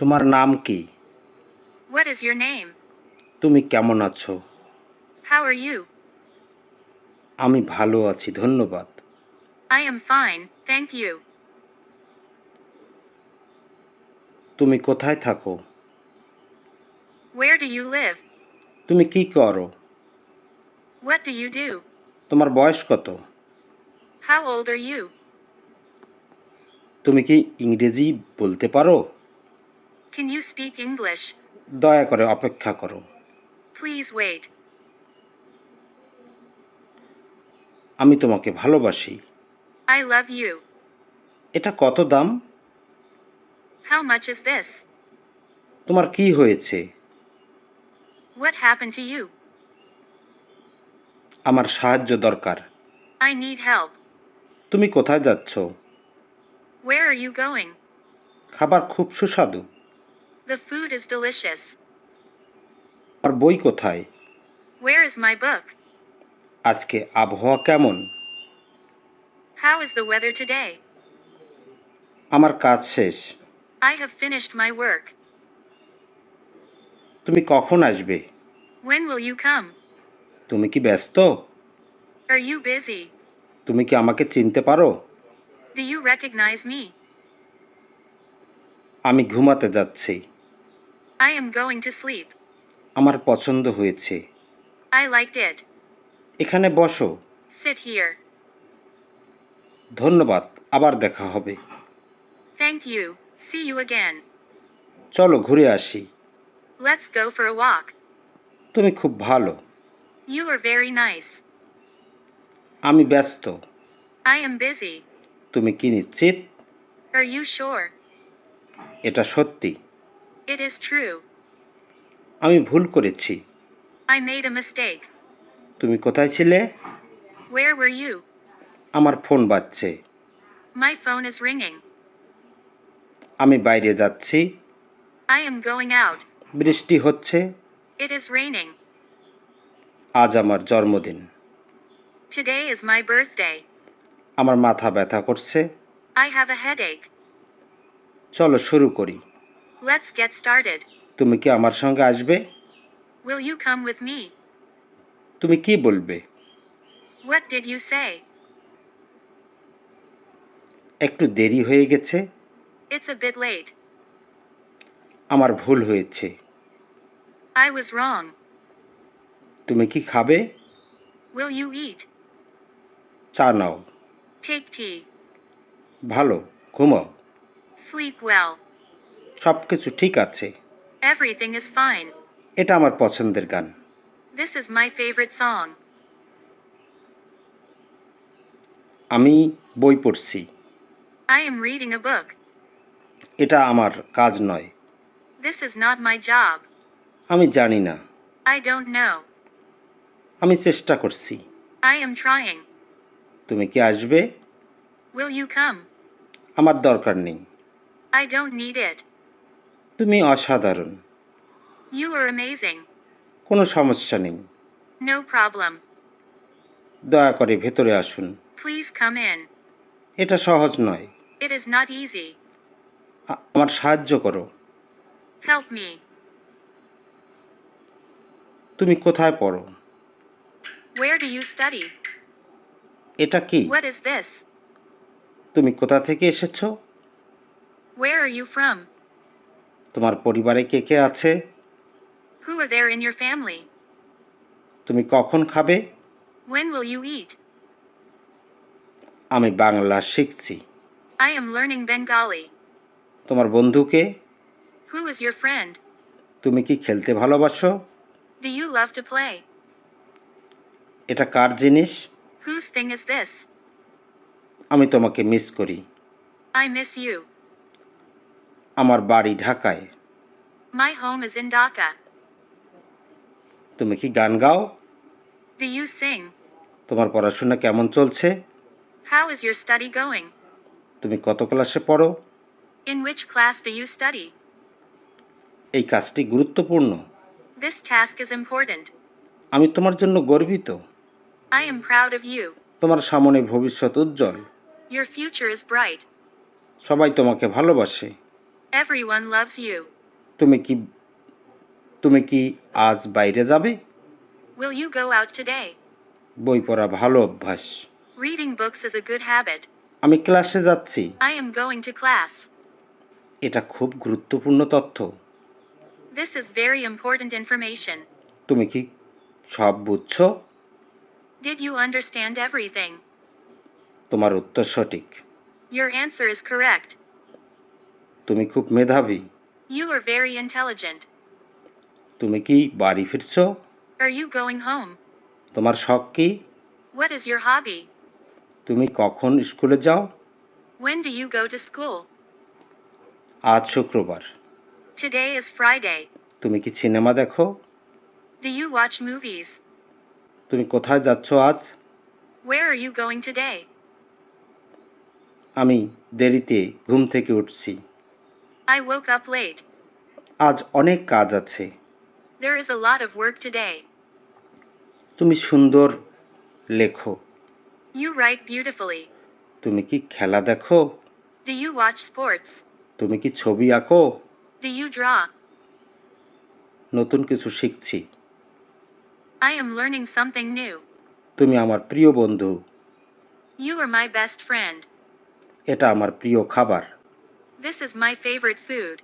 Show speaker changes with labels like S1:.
S1: তোমার নাম কি?
S2: হোয়াট ইজ ইওর নেম
S1: তুমি কেমন আছো?
S2: হাউ ইউ
S1: আমি ভালো আছি ধন্যবাদ।
S2: I am fine thank you
S1: তুমি কোথায় থাকো?
S2: হোয়ার ডু ইউ লিভ
S1: তুমি কি করো?
S2: হোয়াট ডু ইউ ডু
S1: তোমার বয়স কত?
S2: হাউ ওল্ড ইউ
S1: তুমি কি ইংরেজি বলতে পারো?
S2: Can you speak English?
S1: দয়া করে অপেক্ষা করো
S2: Please wait.
S1: আমি তোমাকে ভালোবাসি
S2: I love you.
S1: এটা কত দাম
S2: How much is this?
S1: তোমার কি হয়েছে
S2: What happened to you?
S1: আমার সাহায্য দরকার
S2: I need help.
S1: তুমি কোথায় যাচ্ছ
S2: Where are you going?
S1: খাবার খুব সুস্বাদু
S2: The food is delicious.
S1: আর বই কোথায়
S2: Where is my book?
S1: আজকে আবহাওয়া কেমন
S2: How is the weather today?
S1: আমার কাজ শেষ
S2: I have finished my work.
S1: তুমি কখন আসবে
S2: When will you come?
S1: তুমি কি ব্যস্ত
S2: Are you busy?
S1: তুমি কি আমাকে চিনতে পারো
S2: Do you recognize me?
S1: আমি ঘুমাতে যাচ্ছি
S2: I am going to sleep.
S1: আমার পছন্দ হয়েছে
S2: I liked it.
S1: এখানে বসো
S2: Sit here.
S1: ধন্যবাদ আবার দেখা হবে
S2: Thank you. See you again.
S1: চলো ঘুরে আসি
S2: Let's go for a walk.
S1: তুমি খুব ভালো
S2: You are very nice.
S1: আমি ব্যস্ত
S2: I am busy.
S1: তুমি কি নিশ্চিত
S2: Are you sure?
S1: এটা সত্যি
S2: It is true.
S1: আমি ভুল করেছি
S2: I made a mistake.
S1: তুমি কোথায় ছিলে
S2: Where were you?
S1: আমার ফোন বাজছে
S2: My phone is ringing.
S1: আমি বাইরে যাচ্ছি
S2: I am going out.
S1: বৃষ্টি হচ্ছে
S2: It is raining.
S1: আজ আমার জন্মদিন
S2: Today is my birthday.
S1: আমার মাথা ব্যথা করছে
S2: I have a headache.
S1: চলো শুরু করি
S2: Let's get started.
S1: তুমি কি আমার সঙ্গে আসবে
S2: Will you come with me?
S1: তুমি কি বলবে
S2: What did you say?
S1: একটু দেরি হয়ে গেছে
S2: It's a bit late.
S1: আমার ভুল হয়েছে
S2: I was wrong.
S1: তুমি কি খাবে
S2: Will you eat?
S1: চা নাও
S2: Take tea.
S1: ভালো ঘুমাও
S2: Sleep well.
S1: সবকিছু ঠিক আছে।
S2: এভরিথিং ইজ ফাইন
S1: এটা আমার পছন্দের গান।
S2: This is my favourite song
S1: আমি বই পড়ছি।
S2: I am reading a book
S1: এটা আমার কাজ নয়।
S2: This is not my job
S1: আমি জানি না।
S2: আই ডোন্ট
S1: আমি চেষ্টা করছি।
S2: আই এম ট্রাইং
S1: তুমি কি আসবে?
S2: উইল ইউ কাম
S1: আমার দরকার নেই।
S2: আই ডোন্ট নিড ইট
S1: তুমি অসাধারণ।
S2: ইউ আর অ্যামেজিং
S1: কোনো সমস্যা নেই।
S2: নো প্রবলেম
S1: দয়া করে ভেতরে আসুন।
S2: প্লিজ কাম ইন
S1: এটা সহজ নয়।
S2: ইট ইজ নট
S1: ইজি আমার সাহায্য করো।
S2: হেল্প মি
S1: তুমি কোথায় পড়ো?
S2: ওয়্যার ডু ইউ স্টাডি
S1: এটা কি?
S2: হোয়াট ইজ দিস
S1: তুমি কোথা থেকে এসেছ?
S2: ওয়্যার আর ইউ ফ্রম
S1: তোমার পরিবারে কে কে আছে
S2: Who are there in your family?
S1: তুমি কখন খাবে
S2: When will you eat?
S1: আমি বাংলা শিখছি
S2: I am learning Bengali.
S1: তোমার বন্ধুকে
S2: Who is your friend?
S1: তুমি কি খেলতে ভালোবাসো
S2: Do you love to play?
S1: এটা কার জিনিস
S2: Whose thing is this?
S1: আমি তোমাকে মিস করি
S2: I miss you.
S1: আমার বাড়ি ঢাকায়।
S2: My home is in Dhaka
S1: তুমি কি গান গাও?
S2: ডু ইউ সিং
S1: তোমার পড়াশোনা কেমন চলছে?
S2: How is your study going
S1: তুমি কত ক্লাসে পড়ো?
S2: In which class do you study
S1: এই কাজটি গুরুত্বপূর্ণ।
S2: দিস টাস্ক ইজ ইম্পর্টেন্ট
S1: আমি তোমার জন্য গর্বিত।
S2: I am proud of you
S1: তোমার সামনে ভবিষ্যৎ উজ্জ্বল।
S2: ইওর ফিউচার ইজ ব্রাইট
S1: সবাই তোমাকে ভালোবাসে।
S2: Everyone loves you.
S1: তুমি কি তুমি কি আজ বাইরে যাবে
S2: Will you go out today?
S1: বই পড়া ভালো অভ্যাস
S2: Reading books is a good habit.
S1: আমি ক্লাসে যাচ্ছি
S2: I am going to class.
S1: এটা খুব গুরুত্বপূর্ণ তথ্য
S2: This is very important information.
S1: তুমি কি সব বুঝছ
S2: Did you understand everything?
S1: তোমার উত্তর সঠিক
S2: Your answer is correct.
S1: তুমি খুব মেধাবী
S2: You are very intelligent.
S1: তুমি কি বাড়ি ফিরছো
S2: Are you going home?
S1: তোমার শখ কি
S2: What is your hobby?
S1: তুমি কখন স্কুলে যাও
S2: When do you go to school?
S1: আজ শুক্রবার
S2: Today is Friday.
S1: তুমি কি সিনেমা দেখো
S2: Do you watch movies?
S1: তুমি কোথায় যাচ্ছ আজ
S2: Where are you going today?
S1: আমি দেরিতে ঘুম থেকে উঠছি
S2: I woke up late.
S1: আজ অনেক কাজ আছে
S2: There is a lot of work today.
S1: তুমি সুন্দর লেখো
S2: You write beautifully.
S1: তুমি কি খেলা দেখো
S2: Do you watch sports?
S1: তুমি কি ছবি আঁকো
S2: Do you draw?
S1: নতুন কিছু শিখছি
S2: I am learning something new.
S1: তুমি আমার প্রিয় বন্ধু
S2: You are my best friend.
S1: এটা আমার প্রিয় খাবার
S2: This is my favorite food.